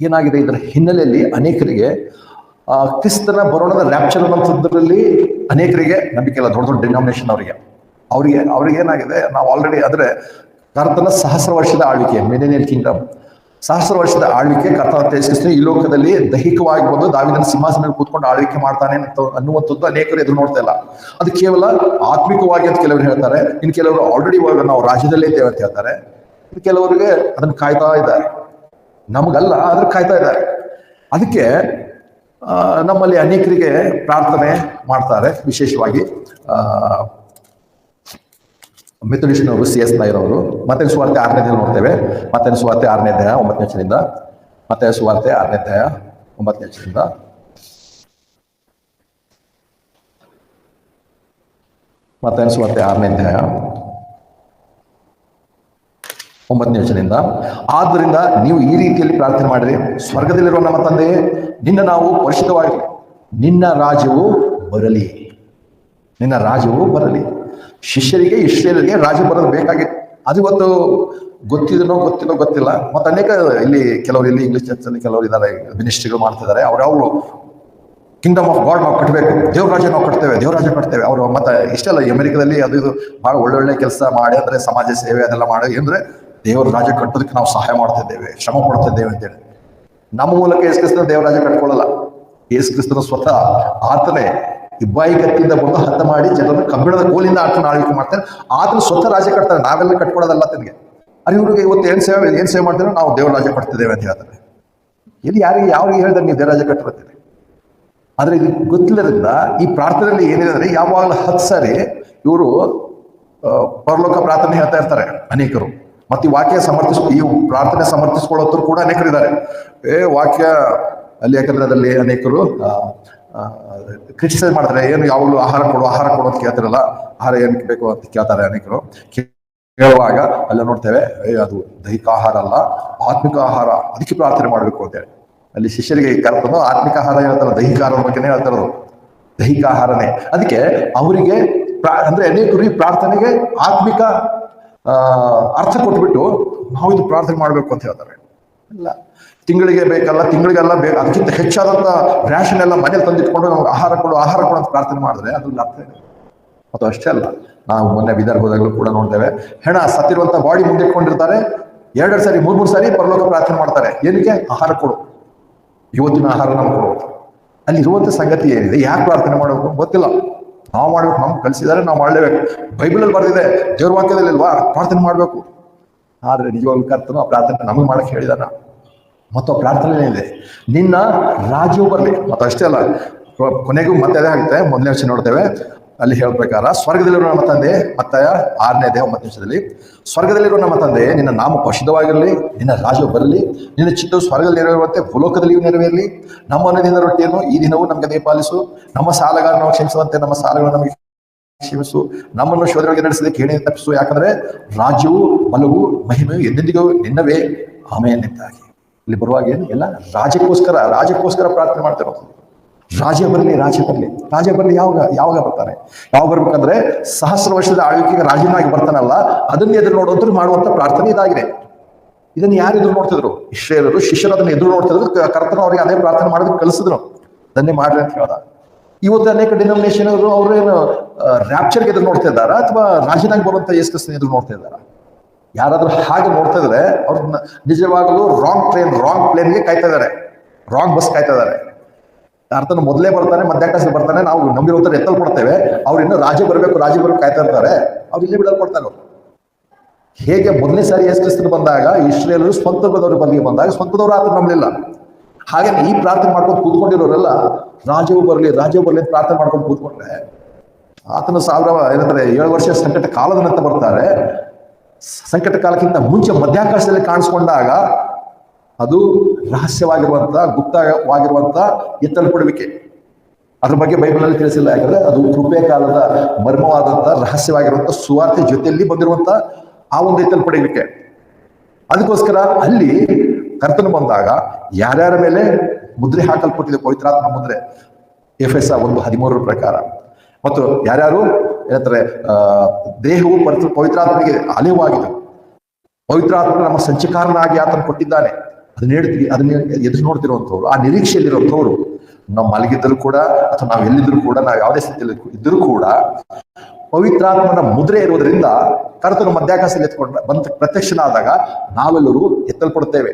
ಏನಾಗಿದೆ ಇದರ ಹಿನ್ನೆಲೆಯಲ್ಲಿ ಅನೇಕರಿಗೆ ಆ, ಕ್ರಿಸ್ತನ ಬರೋಣದ ರ್ಯಾಪ್ಚರ್ ಅನ್ನೋಂಥದ್ರಲ್ಲಿ ಅನೇಕರಿಗೆ ನಂಬಿಕೆ ಇಲ್ಲ ದೊಡ್ಡ ದೊಡ್ಡ ಡಿನಾಮಿನೇಷನ್ ಅವರಿಗೆ. ಅವರಿಗೆ ಅವ್ರಿಗೆ ಏನಾಗಿದೆ ನಾವು ಆಲ್ರೆಡಿ ಅಂದ್ರೆ ಕರ್ತನ ಸಹಸ್ರ ವರ್ಷದ ಆಳ್ವಿಕೆ ಮೆನೇನಿಯಲ್ ಕಿಂಗ್ಡಮ್ ಸಹಸ್ರ ವರ್ಷದ ಆಳ್ವಿಕೆ ಕರ್ತನ ತೇಜಸ್ವಿ ಈ ಲೋಕದಲ್ಲಿ ದೈಹಿಕವಾಗಿ ಬಂದು ದಾವಿದನ ಸಿಂಹಾಸನದಲ್ಲಿ ಕೂತ್ಕೊಂಡು ಆಳ್ವಿಕೆ ಮಾಡ್ತಾನೆ ಅಂತ ಅನ್ನುವಂಥದ್ದು ಅನೇಕರು ಎದುರು ನೋಡ್ತಾ ಇಲ್ಲ. ಅದು ಕೇವಲ ಆತ್ಮಿಕವಾಗಿ ಅಂತ ಕೆಲವರು ಹೇಳ್ತಾರೆ. ಇನ್ನು ಕೆಲವರು ಆಲ್ರೆಡಿ ನಾವು ರಾಜ್ಯದಲ್ಲೇ ಇದ್ದೇವೆ ಅಂತ ಹೇಳ್ತಾರೆ. ಕೆಲವರಿಗೆ ಅದನ್ನು ಕಾಯ್ತಾ ಇದ್ದಾರೆ. ನಮಗಲ್ಲ, ಆದ್ರೂ ಕಾಯ್ತಾ ಇದ್ದಾರೆ. ಅದಕ್ಕೆ ನಮ್ಮಲ್ಲಿ ಅನೇಕರಿಗೆ ಪ್ರಾರ್ಥನೆ ಮಾಡ್ತಾರೆ, ವಿಶೇಷವಾಗಿ ಮೆಥಡಿಸ್ಟ್ನವರು ಸಿ ಎಸ್ ನಾಯರವರು ಮತ್ತೆ ಸುವಾರ್ತೆ ಆರನೇ ದಿನ ನೋಡ್ತೇವೆ. ಮತ್ತೆ ಸುವಾರ್ತೆ ಆರನೇ ಅಧ್ಯಾಯ ಒಂಬತ್ತನೇ ವಚನದಿಂದ ಮತ್ತೆ ಸುವಾರ್ತೆ ಆರನೇ ಅಧ್ಯಾಯ ಒಂಬತ್ತನೇ ವಚನದಿಂದ ಮತ್ತೆ ಸುವಾರ್ತೆ ಆರನೇ ಅಧ್ಯಾಯ ಒಂಬತ್ತನೇ ವಚನದಿಂದ, ಆದ್ದರಿಂದ ನೀವು ಈ ರೀತಿಯಲ್ಲಿ ಪ್ರಾರ್ಥನೆ ಮಾಡಿರಿ, ಸ್ವರ್ಗದಲ್ಲಿರುವ ನಮ್ಮ ತಂದೆ ನಿನ್ನ ನಾವು ಪರಿಶುದ್ಧವಾಗಿ, ನಿನ್ನ ರಾಜ್ಯವು ಬರಲಿ, ನಿನ್ನ ರಾಜ್ಯವು ಬರಲಿ. ಶಿಷ್ಯರಿಗೆ ಇಷ್ಟರಿಗೆ ರಾಜ್ಯ ಬರೋದು ಬೇಕಾಗಿತ್ತು ಅದು ಇವತ್ತು ಗೊತ್ತಿದನೋ ಗೊತ್ತಿಲ್ಲೋ ಗೊತ್ತಿಲ್ಲ. ಮತ್ತೆ ಅನೇಕ ಇಲ್ಲಿ ಕೆಲವರು ಇಲ್ಲಿ ಇಂಗ್ಲಿಷ್ ಚರ್ಚಲ್ಲಿ ಕೆಲವರು ಇದ್ದಾರೆ ಮಿನಿಸ್ಟ್ರಿಗಳು ಮಾಡ್ತಿದ್ದಾರೆ. ಅವ್ರು ಅವರು ಕಿಂಗ್ಡಮ್ ಆಫ್ ಗಾಡ್ ನಾವು ಕಟ್ಟಬೇಕು ದೇವ್ರ ರಾಜ್ಯ ನಾವು ಕಟ್ತೇವೆ, ದೇವ್ರ ಕಟ್ತೇವೆ. ಅವರು ಮತ್ತೆ ಇಷ್ಟೆಲ್ಲ ಅಮೆರಿಕದಲ್ಲಿ ಅದು ಇದು ಬಹಳ ಒಳ್ಳೊಳ್ಳೆ ಕೆಲಸ ಮಾಡಿ ಅಂದ್ರೆ, ಸಮಾಜ ಸೇವೆ ಅದೆಲ್ಲ ಮಾಡಿ ಅಂದ್ರೆ ದೇವ್ರ ರಾಜ್ಯ ಕಟ್ಟೋದಕ್ಕೆ ನಾವು ಸಹಾಯ ಮಾಡ್ತಿದ್ದೇವೆ, ಶ್ರಮ ಪಡ್ತಿದ್ದೇವೆ ಅಂತೇಳಿ. ನಮ್ಮ ಮೂಲಕ ಯೇಸು ಕ್ರಿಸ್ತನ ದೇವರಾಜ ಕಟ್ಕೊಳ್ಳಲ್ಲ. ಯೇಸು ಸ್ವತಃ ಆತನೇ ಇಬ್ಬಾಯಿ ಕತ್ತಿಂದ ಬಂದು ಹತ ಮಾಡಿ ಜನರನ್ನು ಕಬ್ಬಿಣದ ಕೋಲಿಂದ ಆತನ ಆಳ್ವಿಕೆ ಮಾಡ್ತಾರೆ. ಆತನ ಸ್ವತಃ ರಾಜ್ಯ ಕಟ್ತಾರೆ, ನಾವೆಲ್ಲ ಕಟ್ಕೊಳ್ಳೋದಲ್ಲ ತನಗೆ ಅಲ್ಲಿ ಇವ್ರಿಗೆ ಇವತ್ತು ಏನು ಸೇವೆ ಏನು ಸೇವೆ ಮಾಡ್ತೀರೋ ನಾವು ದೇವ್ರ ರಾಜ್ಯ ಕಟ್ತಿದ್ದೇವೆ ಅಂತ ಹೇಳ್ತಾರೆ ಇಲ್ಲಿ ಯಾರಿಗೆ ಯಾರಿಗೆ ಹೇಳಿದ್ರೆ ನೀವು ದೇವರಾಜ ರಾಜ್ಯ ಕಟ್ಟಿರ್ತೀರಿ ಆದರೆ ಇದು ಗೊತ್ತಿಲ್ಲದ್ರಿಂದ ಈ ಪ್ರಾರ್ಥನೆಯಲ್ಲಿ ಏನಿದೆ ಅಂದರೆ ಯಾವಾಗಲೂ ಹತ್ತು ಸಾರಿ ಇವರು ಪರಲೋಕ ಪ್ರಾರ್ಥನೆ ಹೇಳ್ತಾ ಇರ್ತಾರೆ ಅನೇಕರು. ಮತ್ತೆ ವಾಕ್ಯ ಸಮರ್ಥಿಸ್, ಈ ಪ್ರಾರ್ಥನೆ ಸಮರ್ಥಿಸ್ಕೊಳ್ಳೋರು ಕೂಡ ಅನೇಕರು ಇದ್ದಾರೆ ಏ ವಾಕ್ಯ ಅಲ್ಲಿ ಯಾಕಂದ್ರೆ ಅದರಲ್ಲಿ ಅನೇಕರು ಕ್ರಿಟಿಸೈಸ್ ಮಾಡ್ತಾರೆ, ಏನು ಯಾವಾಗಲೂ ಆಹಾರ ಕೊಡು ಆಹಾರ ಕೊಡು ಅಂತ ಕೇಳ್ತಾರಲ್ಲ, ಆಹಾರ ಏನ್ ಬೇಕು ಅಂತ ಕೇಳ್ತಾರೆ ಅನೇಕರು. ಕೇಳುವಾಗ ಅಲ್ಲ ನೋಡ್ತೇವೆ ಅದು ದೈಹಿಕ ಆಹಾರ ಅಲ್ಲ, ಆತ್ಮಿಕ ಆಹಾರ, ಅದಕ್ಕೆ ಪ್ರಾರ್ಥನೆ ಮಾಡಬೇಕು ಅಂತೇಳಿ. ಅಲ್ಲಿ ಶಿಷ್ಯರಿಗೆ ಕರ್ತನು ಆತ್ಮಿಕ ಆಹಾರ ಹೇಳ್ತಾರ ದೈಹಿಕ ಆಹಾರದ ಬಗ್ಗೆನೇ ಹೇಳ್ತಾರದು. ದೈಹಿಕ ಆಹಾರನೇ. ಅದಕ್ಕೆ ಅವರಿಗೆ ಅಂದ್ರೆ ಅನೇಕರು ಈ ಪ್ರಾರ್ಥನೆಗೆ ಆತ್ಮಿಕ ಅರ್ಥ ಕೊಟ್ಬಿಟ್ಟು ನಾವು ಇದು ಪ್ರಾರ್ಥನೆ ಮಾಡಬೇಕು ಅಂತ ಹೇಳ್ತಾರೆ. ಇಲ್ಲ. ತಿಂಗಳಿಗೆ ಬೇಕಲ್ಲ, ತಿಂಗಳಿಗೆಲ್ಲ ಬೇಕು ಅದಕ್ಕಿಂತ ಹೆಚ್ಚಾದಂತ ರ್ಯಾಷನ್ ಎಲ್ಲ ಮನೇಲಿ ತಂದಿಟ್ಕೊಂಡು ನಾವು ಆಹಾರ ಕೊಡು ಆಹಾರ ಕೊಡು ಅಂತ ಪ್ರಾರ್ಥನೆ ಮಾಡಿದ್ರೆ ಅದ್ರಲ್ಲಿ ಅರ್ಥ ಇದೆ. ಮತ್ತು ಅಷ್ಟೇ ಅಲ್ಲ. ನಾವು ಮೊನ್ನೆ ವಿದರ್ಭದಾಗಲೂ ಕೂಡ ನೋಡ್ತೇವೆ. ಹೆಣ ಸತ್ತಿರುವಂತ ಬಾಡಿ ಮುಂದೆ ಇಟ್ಕೊಂಡಿರ್ತಾರೆ. ಎರಡೆರಡು ಸಾರಿ, ಮೂರ್, ಮೂರು ಸಾರಿ ಪರಲೋಕ ಪ್ರಾರ್ಥನೆ ಮಾಡ್ತಾರೆ. ಏನಕ್ಕೆ? ಆಹಾರ ಕೊಡು. ಇವತ್ತಿನ ಆಹಾರ ಕೊಡು ಅಲ್ಲಿ ಇರುವಂತ ಸಂಗತಿ ಏನಿದೆ? ಯಾಕೆ ಪ್ರಾರ್ಥನೆ ಮಾಡಬೇಕು ಗೊತ್ತಿಲ್ಲ. ನಾವು ಮಾಡ್ಬೇಕು ನಮ್ಗೆ ಕಲಿಸಿದ್ದಾರೆ, ನಾವು ಮಾಡಲೇಬೇಕು. ಬೈಬಲಲ್ಲಿ ಬರ್ದಿದೆ ದೇವ್ರ ವಾಕ್ಯದಲ್ಲಿ ಇಲ್ವಾ ಪ್ರಾರ್ಥನೆ ಮಾಡಬೇಕು. ಆದರೆ ನಿಜವಾಗ್ಲೂ ಕರ್ತನು ಆ ಪ್ರಾರ್ಥನೆ ನಮಗೆ ಮಾಡಕ್ಕೆ ಹೇಳಿದಾನ. ಮತ್ತು ಆ ಪ್ರಾರ್ಥನೆ ಇದೆ. ನಿನ್ನ ರಾಜ್ಯವು ಬರಲಿ. ಮತ್ತು ಅಷ್ಟೇ ಅಲ್ಲ, ಕೊನೆಗೂ ಮತ್ತೆ ಅದೇ ಆಗುತ್ತೆ. ಮೊದಲನೇ ವರ್ಷ ನೋಡ್ತೇವೆ. ಅಲ್ಲಿ ಹೇಳ್ಬೇಕಾರ ಸ್ವರ್ಗದಲ್ಲಿರುವ ನಮ್ಮ ತಂದೆ ಮತ್ತೆ ಆರನೇ ದೇಹ ಒಂಬತ್ತು ನಿಮಿಷದಲ್ಲಿ ಸ್ವರ್ಗದಲ್ಲಿರುವ ನಮ್ಮ ತಂದೆ ನಿನ್ನ ನಾಮ ಪ್ರಸಿದ್ಧವಾಗಿರಲಿ ನಿನ್ನ ರಾಜ್ಯವು ಬರಲಿ, ನಿನ್ನ ಚಿತ್ತವು ಸ್ವರ್ಗದಲ್ಲಿ ನೆರವೇರುವಂತೆ ಭೂಲೋಕದಲ್ಲಿಯೂ ನೆರವೇರಲಿ. ನಮ್ಮ ಅನ್ನದಿಂದ ರೊಟ್ಟಿಯನ್ನು ಈ ದಿನವೂ ನಮಗೆ ದಯಪಾಲಿಸು ನಮ್ಮ ಸಾಲಗಾರನ ಕ್ಷಮಿಸುವಂತೆ, ನಮ್ಮ ಸಾಲಗಳನ್ನು ನಮಗೆ ಕ್ಷಮಿಸು. ನಮ್ಮನ್ನು ಶೋಧನೆಗೆ ನಡೆಸದೆ ಕೇಳಿ ತಪ್ಪಿಸು. ಯಾಕಂದ್ರೆ ರಾಜ್ಯವು, ಬಲವು, ಮಹಿಮೆಯು ಎಂದೆಂದಿಗೂ ನಿನ್ನವೇ. ಆಮೆಯನ್ನಿದ್ದಾಗಿ ಇಲ್ಲಿ ಬರುವಾಗ ಏನು? ಎಲ್ಲ ರಾಜ್ಯಕ್ಕೋಸ್ಕರ ರಾಜ್ಯಕ್ಕೋಸ್ಕರ ಪ್ರಾರ್ಥನೆ ಮಾಡ್ತಿರೋದು ರಾಜ್ಯ ಬರಲಿ ರಾಜ ಬರಲಿ. ರಾಜ ಬರಲಿ ಯಾವಾಗ ಯಾವಾಗ ಬರ್ತಾರೆ? ಯಾವಾಗ ಬರ್ಬೇಕಂದ್ರೆ ಸಹಸ್ರ ವರ್ಷದ ಆಳ್ವಿಕೆಗೆ ರಾಜನಾಗಿ ಬರ್ತಾನಲ್ಲ, ಅದನ್ನ ಎದುರು ನೋಡುವಂತ ಮಾಡುವಂತ ಪ್ರಾರ್ಥನೆ ಇದಾಗಿದೆ. ಇದನ್ನು ಯಾರು ಎದುರು ನೋಡ್ತಿದ್ರು? ಇಶ್ರೇಲರು ಶಿಷ್ಯರು ಅದನ್ನ ಎದುರು ನೋಡ್ತಿದ್ರು. ಕರ್ತನ ಅವರಿಗೆ ಅದೇ ಪ್ರಾರ್ಥನೆ ಮಾಡೋದಕ್ಕೆ ಕಲಿಸಿದ್ರು. ಅದನ್ನೇ ಮಾಡ್ರಿ ಅಂತ ಹೇಳ್ದ. ಇವತ್ತು ಅನೇಕ ಡಿನೋಮಿನೇಷನ್ ಅವರು ಅವ್ರೇನು ರ್ಯಾಪ್ಚರ್ಗೆ ಎದುರು ನೋಡ್ತಾ ಇದ್ದಾರ? ಅಥವಾ ರಾಜನಾಗಿ ಬರುವಂತ ಯೇಸು ಕ್ರಿಸ್ತನ ಎದುರು ನೋಡ್ತಾ ಇದ್ದಾರ? ಯಾರಾದ್ರೂ ಹಾಗೆ ನೋಡ್ತಾ ಇದ್ರೆ ಅವ್ರನ್ನ ನಿಜವಾಗಲೂ ರಾಂಗ್ ಟ್ರೈನ್ ರಾಂಗ್ ಪ್ಲೇನ್ಗೆ ಕಾಯ್ತಾ ಇದ್ದಾರೆ. ರಾಂಗ್ ಬಸ್ ಕಾಯ್ತಾ ಇದ್ದಾರೆ. ಅರ್ಥನ ಮೊದಲೇ ಬರ್ತಾನೆ ಮಧ್ಯಾಕಾಶ ಬರ್ತಾನೆ, ನಾವು ನಂಬಿರೋತರ ಎತ್ತಲ್ ಕೊಡ್ತೇವೆ ಅವ್ರು ಇನ್ನು ರಾಜ್ಯ ಬರಬೇಕು ರಾಜ್ಯ ಬರಬೇಕು ಕಾಯ್ತಾ ಇರ್ತಾರೆ. ಅವ್ರು ಇಲ್ಲೇ ಬಿಡಲ್ಪಡ್ತಾರೆ ಅವ್ರು. ಹೇಗೆ ಮೊದಲನೇ ಸಾರಿ ಎಸ್ ಬಂದಾಗ, ಇಸ್ರೇಲರು ಸ್ವಂತದವರು ಬಲ್ಲಿಗೆ ಬಂದಾಗ, ಸ್ವಂತದವರು ಆತ ನಂಬಲಿಲ್ಲ ಹಾಗೆ ಈ ಪ್ರಾರ್ಥನೆ ಮಾಡ್ಕೊಂಡು ಕೂತ್ಕೊಂಡಿರೋರೆಲ್ಲ, ರಾಜವು ಬರಲಿ ರಾಜವು ಬರಲಿ ಪ್ರಾರ್ಥನೆ ಮಾಡ್ಕೊಂಡು ಕೂತ್ಕೊಂಡ್ರೆ, ಆತನ ಸಾವಿರ, ಏನಂತಾರೆ, ಏಳು ವರ್ಷ ಸಂಕಟ ಕಾಲದ ನಂತರ ಬರ್ತಾರೆ. ಸಂಕಟ ಕಾಲಕ್ಕಿಂತ ಮುಂಚೆ ಮಧ್ಯಾಕಾಶದಲ್ಲಿ ಕಾಣಿಸ್ಕೊಂಡಾಗ ಅದು ರಹಸ್ಯವಾಗಿರುವಂಥ ಗುಪ್ತವಾಗಿರುವಂಥ ಎತ್ತಲ್ಪಡುವಿಕೆ. ಅದ್ರ ಬಗ್ಗೆ ಬೈಬಲಲ್ಲಿ ತಿಳಿಸಿಲ್ಲ, ಯಾಕಂದ್ರೆ ಅದು ಕೃಪೆ ಕಾಲದ ಮರ್ಮವಾದಂತ ರಹಸ್ಯವಾಗಿರುವಂತ ಸುವಾರ್ತೆ ಜೊತೆಯಲ್ಲಿ ಬಂದಿರುವಂತ ಆ ಒಂದು ಎತ್ತಲ್ಪಡುವಿಕೆ. ಅದಕ್ಕೋಸ್ಕರ ಅಲ್ಲಿ ಕರ್ತನು ಬಂದಾಗ ಯಾರ್ಯಾರ ಮೇಲೆ ಮುದ್ರೆ ಹಾಕಲ್ಪಟ್ಟಿದೆ, ಪವಿತ್ರಾತ್ಮ ಮುದ್ರೆ? ಎಫ್ ಎಸ್ ಒಂದು ಹದಿಮೂರರ ಪ್ರಕಾರ. ಮತ್ತು ಯಾರ್ಯಾರು? ಏನಂತಾರೆ ದೇಹವು ಪವಿತ್ರ, ಪವಿತ್ರಾತ್ಮನಿಗೆ ಅಲೆವಾಗಿದೆ ಪವಿತ್ರಾತ್ಮ ನಮ್ಮ ಸಂಚಕಾರನಾಗಿ ಆತನು ಕೊಟ್ಟಿದ್ದಾನೆ. ಅದನ್ನ ಹೇಳ್ತೀವಿ, ಅದನ್ನ ಎದುರು ನೋಡ್ತಿರುವಂಥವ್ರು, ಆ ನಿರೀಕ್ಷೆಯಲ್ಲಿರುವಂಥವ್ರು, ನಾವು ಮಲಗಿದ್ರು ಕೂಡ ಅಥವಾ ನಾವು ಎಲ್ಲಿದ್ರು ಕೂಡ, ನಾವು ಯಾವುದೇ ಸ್ಥಿತಿಯಲ್ಲಿ ಇದ್ರು ಕೂಡ ಪವಿತ್ರಾತ್ಮನ ಮುದ್ರೆ ಇರುವುದರಿಂದ ಕರ್ತನು ಮಧ್ಯಾಕಾಶದಲ್ಲಿ ಎತ್ಕೊಂಡ ಬಂದ ಪ್ರತ್ಯಕ್ಷನಾದಾಗ ನಾವೆಲ್ಲರೂ ಎತ್ತಲ್ಪಡುತ್ತೇವೆ.